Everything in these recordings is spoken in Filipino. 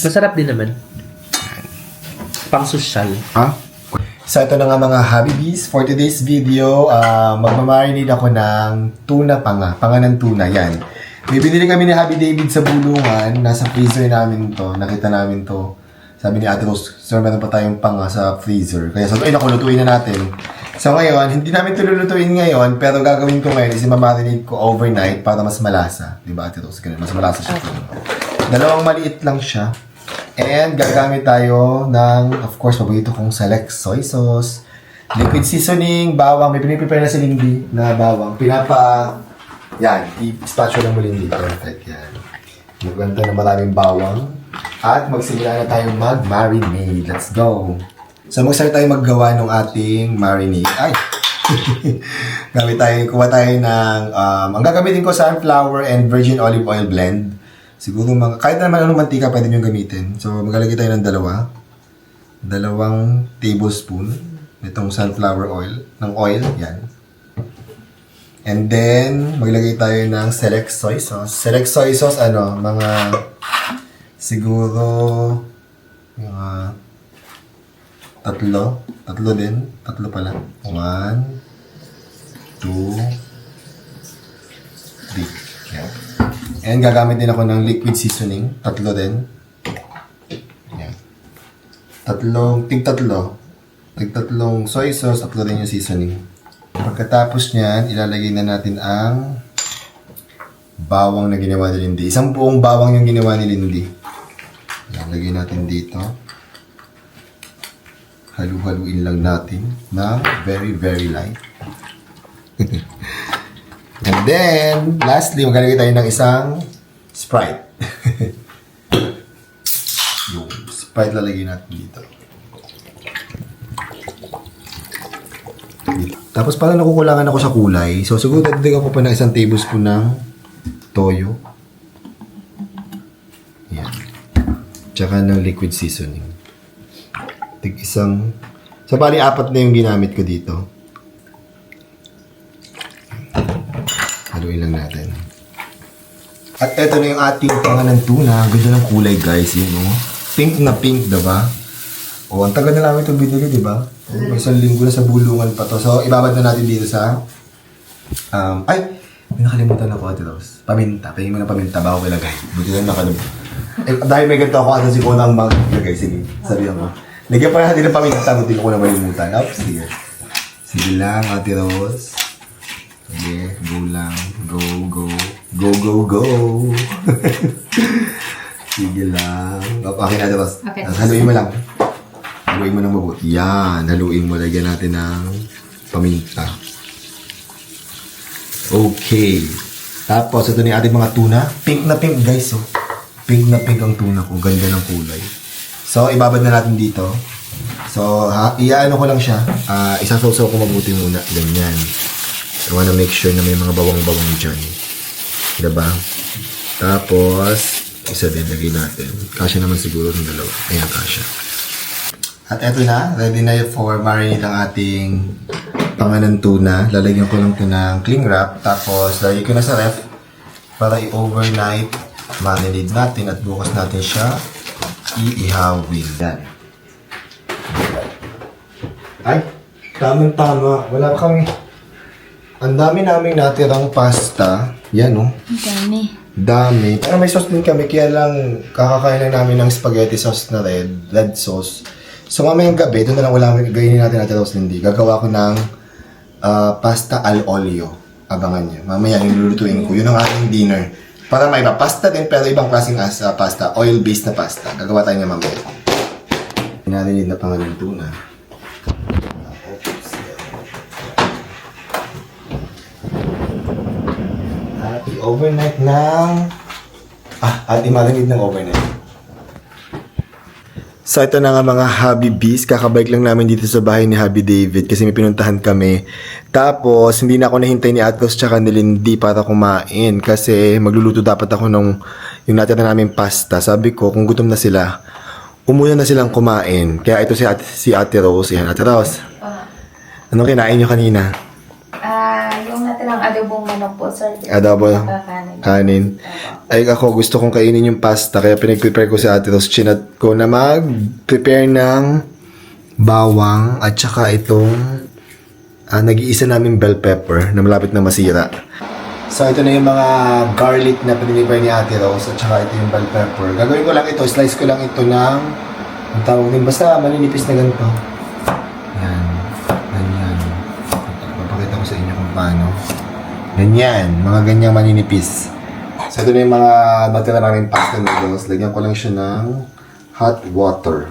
Masarap din naman. Pang sosyal. Ah? So ito na nga mga Habibis. For today's video, uh, magmamarinate ako ng tuna panga. Panga ng tuna, yan. May binili kami ni Happy David sa bulungan. Nasa freezer namin to. Nakita namin to. Sabi ni Ate Rose, Sir, meron pa tayong panga sa freezer. Kaya sabi, ay naku, lutuin na natin. So ngayon, hindi namin ito lulutuin ngayon, pero gagawin ko ngayon is mamarinate ko overnight para mas malasa. Di ba, Ate Rose? Ganun, mas malasa siya. Dalawang maliit lang siya. And gagamit tayo ng, of course, paborito kong select soy sauce, liquid seasoning, bawang. May piniprepare na si Lindy na bawang. Pinapa, yan, i-spatula mo Lindy. Perfect, yan. Maganda na maraming bawang. At magsimula na tayo mag-marinade. Let's go! So, mag-start tayo maggawa ng ating marinade. Ay! Gamit tayo, kuha tayo ng, um, ang gagamitin ko sunflower and virgin olive oil blend. Siguro mga, kahit naman anong mantika pwede nyo gamitin. So, maglalagay tayo ng dalawa. Dalawang tablespoon nitong sunflower oil, ng oil, yan. And then, maglagay tayo ng select soy sauce. Select soy sauce, ano, mga, siguro, mga, tatlo. Tatlo din. Tatlo pala. One, two, three. Yan. And gagamit din ako ng liquid seasoning. Tatlo din. Yan. Tatlong, tig tatlo. Tig tatlong soy sauce, tatlo din yung seasoning. Pagkatapos niyan, ilalagay na natin ang bawang na ginawa ni Lindy. Isang buong bawang yung ginawa ni Lindy. Ilalagay natin dito. Halu-haluin lang natin na very, very light. And then, lastly, maglalagay tayo ng isang Sprite. yung Sprite lalagay natin dito. Tapos parang nakukulangan ako sa kulay. So siguro dagdagan ko pa ng isang tablespoon ng toyo. Yan. Tsaka ng liquid seasoning. Tig isang... So bali apat na yung ginamit ko dito. Haluin lang natin. At eto na yung ating pangalan tuna. Ganda ng kulay guys. Yun, oh. Pink na pink, diba? O, ang tagal na namin ito binili, di ba? Oh, isang linggo na sa bulungan pa to. So, ibabad na natin dito sa... Um, ay! May nakalimutan ako, Ate Rose. Paminta. Pahingin mo ng paminta bago ilagay. Buti lang nakalum. Eh, dahil may ganito ako, ano si Kona ang mga ilagay. Sige, sabihan mo. Lagyan pa natin ng paminta. Buti ko na malimutan. Up, sige. Sige lang, Ate Rose. Sige, go lang. Go, go. Go, go, go. Sige lang. Okay na, Rose. Okay. Tapos haluin mo lang. Haluin mo ng mabuti. Yan. Haluin mo. Lagyan natin ng paminta. Okay. Tapos, ito na yung ating mga tuna. Pink na pink, guys. Oh. Pink na pink ang tuna ko. Ganda ng kulay. So, ibabad na natin dito. So, ha, iyaano ko lang siya. Uh, isasawsaw ko mabuti muna. Ganyan. I wanna make sure na may mga bawang-bawang dyan. Diba? Tapos, isa din lagay natin. Kasya naman siguro ng dalawa. Ayan, kasya. At eto na, ready na for marinate ang ating panganan tuna. Lalagyan ko lang ito ng cling wrap. Tapos, lagay ko na sa ref para i-overnight marinate natin at bukas natin siya iihawin. Yan. Ay, tamang-tama. Wala pa kami. Ang dami naming natirang pasta. Yan, oh. Ang dami. Dami. Pero may sauce din kami, kaya lang kakakain lang namin ng spaghetti sauce na red, red sauce. So mamayang gabi, doon na lang wala gawin natin natin Rose Lindy. Gagawa ko ng ah, pasta al olio. Abangan niyo. Mamaya yung lulutuin ko. Yun ang ating dinner. Para may iba. Pasta din, pero ibang klaseng as, ah, pasta. Oil-based na pasta. Gagawa tayo niya mamaya. Pinarinig na pangalan tuna. At i-overnight ng... Ah, at i-marinate ng overnight. So ito na nga mga Hobby Bees, kakabike lang namin dito sa bahay ni Hobby David kasi may pinuntahan kami. Tapos hindi na ako nahintay ni Atkos tsaka ni Lindy para kumain kasi magluluto dapat ako nung yung natira namin pasta. Sabi ko kung gutom na sila, umuna na silang kumain. Kaya ito si Ate, si Ate Rose. Yan, Ate Rose. Ah, Anong kinain nyo kanina? Ah, Pang adobong manok po, sir. Adobo. Kakanin. Kanin. Ay ako, gusto kong kainin yung pasta. Kaya pinag-prepare ko si Ate Rose. Chinat ko na mag-prepare ng bawang at saka itong ah, nag-iisa namin bell pepper na malapit na masira. So, ito na yung mga garlic na pinipare ni Ate Rose at saka ito yung bell pepper. Gagawin ko lang ito, slice ko lang ito ng ang tawag din, basta maninipis na ganito. Yan. Ganyan. Papakita ko sa inyo kung paano. Ganyan. Mga ganyang maninipis. So, ito na yung mga natira namin pasta noodles. Lagyan ko lang siya ng hot water.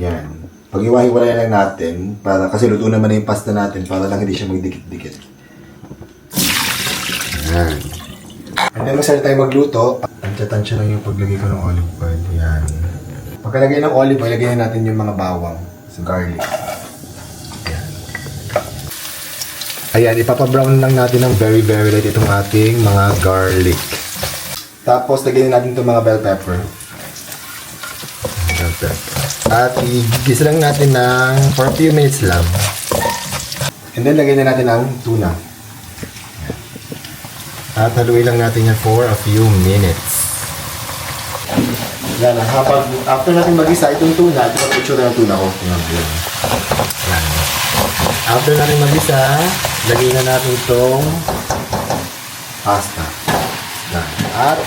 Yan. Pag iwahiwalay lang natin, para, kasi luto naman na yung pasta natin, para lang hindi siya magdikit-dikit. Yan. And then, masaya tayo magluto. Tansya-tansya lang yung paglagay ko ng olive oil. Yan. Pagkalagay ng olive oil, lagyan natin yung mga bawang. So, garlic. Yan. Ayan, ipapabrown lang natin ng very, very light itong ating mga garlic. Tapos, lagyan natin itong mga bell pepper. Bell pepper. At igigisa lang natin ng for a few minutes lang. And then, lagyan na natin ang tuna. At haluin lang natin yan for a few minutes. Yan, habang after natin mag-isa itong tuna, ito ang picture ng tuna ko. Yan, yan. Yan. After natin mag-isa, lagyan na natin itong pasta. Yan. At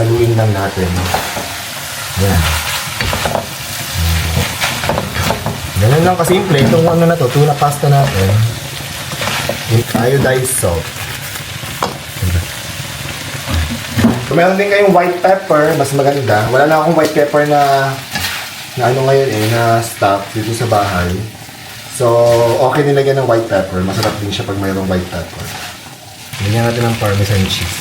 haluin lang natin. Yan. Ganun lang kasimple. Itong ano na to, tuna pasta natin. With iodized salt. Kung meron din kayong white pepper, mas maganda. Wala na akong white pepper na na ano ngayon eh, na stock dito sa bahay. So, okay nilagyan ng white pepper. Masarap din siya pag mayroong white pepper. Lagyan natin ng parmesan cheese.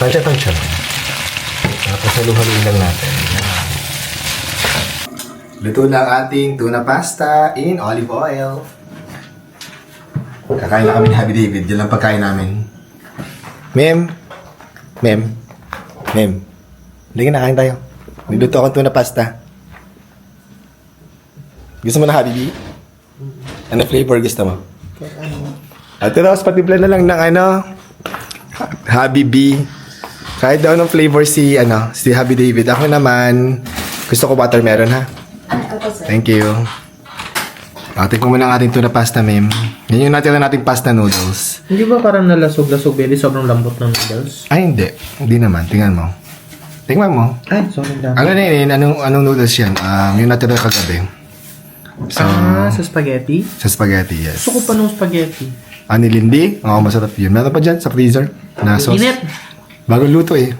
Tansya-tansya lang. Tapos haluhaluin lang natin. Luto na ang ating tuna pasta in olive oil. Kakain na kami ni Happy David. Yan lang pagkain namin. Mem. Mem. Mem. Hindi na, kain tayo. Niluto akong tuna pasta. Gusto mo na Happy B? Ano flavor gusto mo? Ate Rose, patimpla na lang ng ano, Happy B. Kahit daw ng flavor si, ano, si Happy David. Ako naman, gusto ko watermelon ha. Thank you. Atin ko muna ang ating tuna pasta, ma'am. Yan yung natira nating pasta noodles. Hindi ba parang nalasog-lasog, Benny? Sobrang lambot ng noodles? Ay, hindi. Hindi naman. Tingnan mo. Tingnan mo. Ay, sorry dami. Ano na yun? Anong, anong noodles yan? Um, yung natira kagabi. So, ah, sa spaghetti? sa spaghetti, yes. Gusto ko pa ng spaghetti. Ani Lindy? Oo, masarap yun. Meron pa dyan sa freezer na sauce. Init! Bagong luto eh.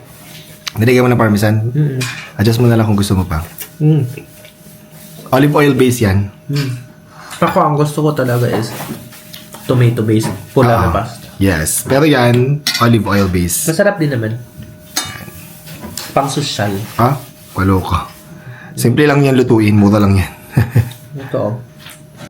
Nilagyan mo ng parmesan. Mm. Adjust mo na lang kung gusto mo pa. Mm. Olive oil base yan. Mm. Ako, ang gusto ko talaga is tomato based. Pula na Ah, pasta. Yes. Pero yan, olive oil base. Masarap din naman. Pang sosyal. Ha? Walo ka. Simple lang yan lutuin. Mura lang yan. Ito oh.